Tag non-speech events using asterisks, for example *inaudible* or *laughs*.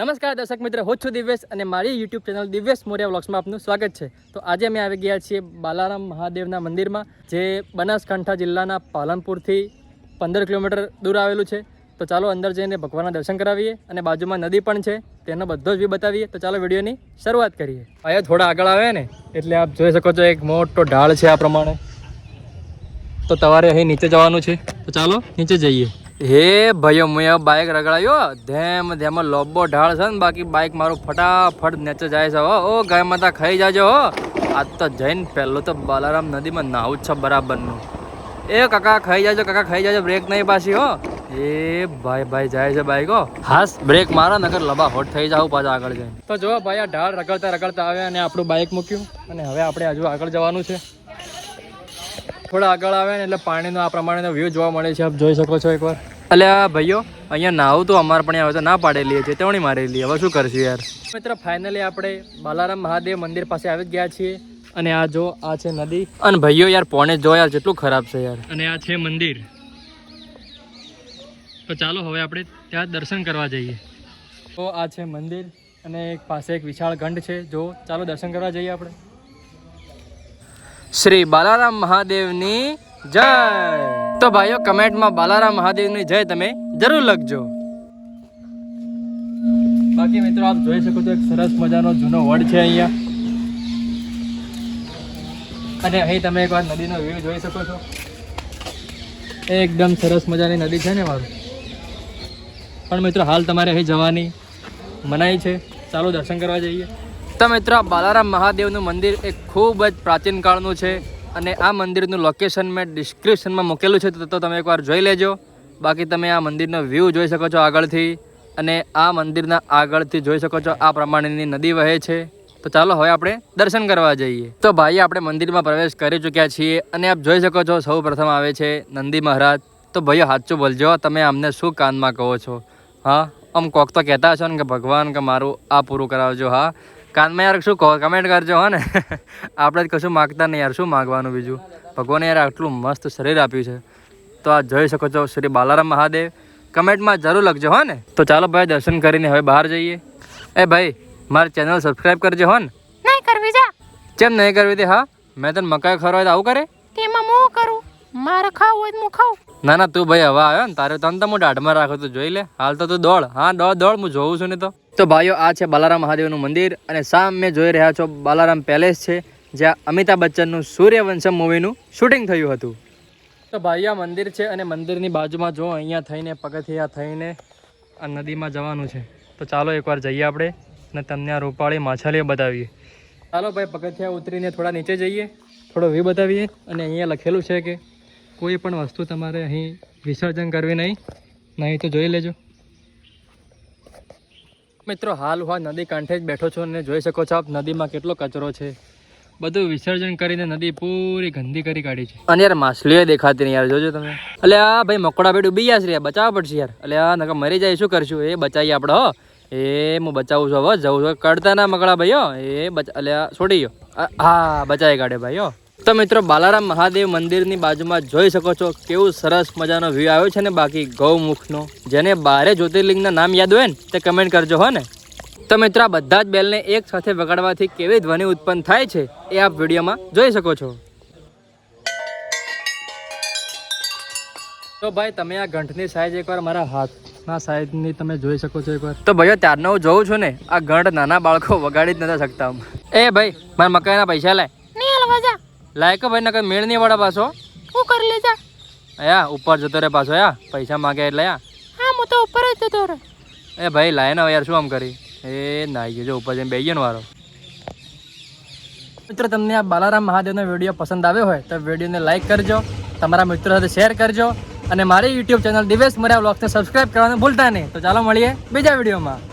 નમસ્કાર દર્શક મિત્ર, હું છું દિવ્યેશ અને મારી યુટ્યુબ ચેનલ દિવ્યેશ મોર્યા વ્લોગ્સમાં આપનું સ્વાગત છે. તો આજે અમે આવી ગયા છીએ બાલારામ મહાદેવના મંદિરમાં, જે બનાસકાંઠા જિલ્લાના પાલનપુરથી પંદર કિલોમીટર દૂર આવેલું છે. તો ચાલો અંદર જઈને ભગવાનના દર્શન કરાવીએ અને બાજુમાં નદી પણ છે, તેનો બધો જ વ્યૂ બતાવીએ. તો ચાલો વિડીયોની શરૂઆત કરીએ. અહીંયા થોડા આગળ આવે ને, એટલે આપ જોઈ શકો છો એક મોટો ઢાળ છે આ પ્રમાણે. તો તમારે અહીં નીચે જવાનું છે. તો ચાલો નીચે જઈએ. હે ભાઈઓ, મેં બાઇક રગડાયો. ધેમ ધેમ, લોબો ઢાળ છે ને, બાકી બાઇક મારું ફટાફટ નેચે જાય છે હો. ઓ, ગાય માતા, ખાઈ જાજો હો. આજ તો જઈને પહેલું તો બાલારામ નદીમાં નાહું જ છે બરાબરનું. એ કાકા, ખાઈ જાજો, કાકા, ખાઈ જાજો બ્રેક નહીં પાછી, હો. એ ભાઈ ભાઈ, જાય છે બાઈક હાસ બ્રેક મારા નગર લબા હોટ થઈ જાવ પાછા આગળ જઈને. તો જો ભાઈ, આ ઢાળ રગડતા રગડતા આવ્યા અને આપણું બાઇક મૂક્યું. અને હવે આપણે હજુ આગળ જવાનું છે. થોડા આગળ આવે ને એટલે પાણીનો આ પ્રમાણેનો વ્યૂ જોવા મળે છે. આપ જોઈ શકો છો એકવાર. એટલે ભાઈઓ અહીંયા નાવું તો અમારે પણ આવે તો ના પાડેલી છે તેવણી મારેલી હવે શું કરશું યાર? મિત્ર ફાઇનલી આપણે બાલારામ મહાદેવ મંદિર પાસે આવી જ ગયા છીએ. અને આ જો આ છે નદી. અને ભાઈઓ યાર પોણે જો યાર જેટલું ખરાબ છે યાર. અને આ છે મંદિર. તો ચાલો હવે આપણે ત્યાં દર્શન કરવા જઈએ. તો આ છે મંદિર અને એક પાસે એક વિશાળ ગંઢ છે. જો ચાલો દર્શન કરવા જઈએ આપણે. શ્રી બાલારામ મહાદેવની જય. તો ભાઈઓ, કમેન્ટમાં બાલારામ મહાદેવની જય તમે જરૂર લખજો. બાકી મિત્રો, આપ જોઈ શકો છો એક સરસ મજાનો જૂનો વડ છે અહીંયા. અને અહીં તમે એકવાર નદીનો વ્યૂ જોઈ શકો છો. એકદમ સરસ મજાની નદી છે ને મારું. પણ મિત્રો, હાલ તમારે અહીં જવાની મનાઈ છે. ચાલો દર્શન કરવા જઈએ. તો મિત્રો બાલારામ મહાદેવનું મંદિર એક ખૂબ જ પ્રાચીન કાળનું છે અને આ મંદિરનું લોકેશન મેં ડિસ્ક્રિપ્શનમાં મૂકેલું છે, તો તો તમે એકવાર જોઈ લેજો. બાકી તમે આ મંદિરનો વ્યૂ જોઈ શકો છો આગળથી અને આ મંદિરના આગળથી જોઈ શકો છો આ પ્રમાણેની નદી વહે છે. તો ચાલો હવે આપણે દર્શન કરવા જઈએ. તો ભાઈ આપણે મંદિરમાં પ્રવેશ કરી ચૂક્યા છીએ અને આપ જોઈ શકો છો સૌ પ્રથમ આવે છે નંદી મહારાજ. તો ભાઈઓ, સાચું બોલજો, તમે અમને શું કાનમાં કહો છો? હા, આમ કોક તો કહેતા છો ને કે ભગવાન કે મારું આ પૂરું કરાવજો, હા. કાનમાં યાર શું કહો? કમેન્ટ કરજો હો ને. *laughs* આપણે જ કશું માગતા નહીં યાર. શું માગવાનું બીજું? ભગવાને યાર આટલું મસ્ત શરીર આપ્યું છે. તો આ જોઈ શકો છો શ્રી બાલારામ મહાદેવ. કમેન્ટમાં જરૂર લખજો હો ને. તો ચાલો ભાઈ દર્શન કરીને હવે બહાર જઈએ. એ ભાઈ મારી ચેનલ સબસ્ક્રાઈબ કરજો હો ને. નહીં કરવી જા. કેમ નહીં કરવી તે હા? મેં તને મકાઈ ખરો હોય તો આવું કરે? તેમાં હું કરું? મારે ખાવું હોય તો હું ખાઉં. ના ના તું ભાઈ હવે આવ્યો ને તારે તને તો હું દાઢમાં રાખું તું જોઈ લે. હાલ તો તું દોડ. હા દોડ દોડ હું જોઉં છું ને તો. તો ભાઈઓ, આ છે બાલારામ મહાદેવનું મંદિર અને સામે જોઈ રહ્યા છો બાલારામ પેલેસ છે, જ્યાં અમિતાભ બચ્ચનનું સૂર્યવંશમ મૂવીનું શૂટિંગ થયું હતું. તો ભાઈ, આ મંદિર છે અને મંદિરની બાજુમાં જો અહીંયા થઈને, પગથિયા થઈને આ નદીમાં જવાનું છે, તો ચાલો એકવાર જઈએ આપણે અને તમને આ રૂપાળી માછલીઓ બતાવીએ. ચાલો ભાઈ, પગથિયા ઉતરીને થોડા નીચે જઈએ, થોડો વ્યૂ બતાવીએ અને અહીંયા લખેલું છે કે કોઈ પણ વસ્તુ તમારે અહીં વિસર્જન કરવી નહીં નહીં તો જોઈ લેજો. મિત્રો, હાલ હું નદી કાંઠે જ બેઠો છું અને જોઈ શકો છો આપ નદીમાં કેટલો કચરો છે. બધું વિસર્જન કરીને નદી પૂરી ગંદી કરી કાઢી છે. અને યાર માછલીઓ દેખાતી નહીં યાર, જોજો તમે. એટલે આ ભાઈ મકોડા ભાઈ ડૂબી ગયા છે યાર, બચાવવા પડશે યાર. એટલે આ નકર મરી જાય, શું કરશું? એ બચાવીએ આપણે હો. એ હું બચાવું છું હવે જવું છું. કરતા ના મકડા ભાઈ, હો. એ બચા એટલે છોડી ગયો. હા બચાવી કાઢે ભાઈ, હો. તો મિત્રો, બાલારામ મહાદેવ મંદિરની બાજુમાં જોઈ શકો છો કેવું સરસ મજાનો વ્યૂ આવ્યો છે ને બાકી ગૌમુખનો. જેને બારે જ્યોતિર્લિંગના નામ યાદ હોય ને, તે કમેન્ટ કરજો હો ને. તો મિત્રો, આ બધા જ બેલને એક સાથે વગાડવાથી કેવી ધ્વનિ ઉત્પન્ન થાય છે એ આપ વિડીયોમાં જોઈ શકો છો. તો ભાઈ, તમે આ ગંઠની સાઈઝ એકવાર મારા હાથના સાઈઝની તમે જોઈ શકો છો એકવાર. તો ભાઈઓ, ત્યારનો હું જોઉં છું ને, આ ગંઠ નાના બાળકો વગાડી જ નથી શકતા એ ભાઈ, મારા મકાઈના પૈસા લાય નહીં લાયક ભાઈ નકર મેળ નહીં વાળા પાછો. હું કરી લેજા યા ઉપર જતો રે પાછો યા પૈસા માગે એટલે યા હા હું તો ઉપર જ જતો રહે. એ ભાઈ લાય ને યાર શું આમ કરી? એ નાઈ ગયો જો ઉપર જઈને બેસી ને વારો. મિત્રો તમને આ બાલારામ મહાદેવનો વીડિયો પસંદ આવ્યો હોય તો વિડીયોને લાઈક કરજો તમારા મિત્રો સાથે શેર કરજો અને મારી યુટ્યુબ ચેનલ દિવેશ મર્યા બ્લોગને સબસ્ક્રાઈબ કરવાનું ભૂલતા નહીં. તો ચાલો મળીએ બીજા વિડીયોમાં.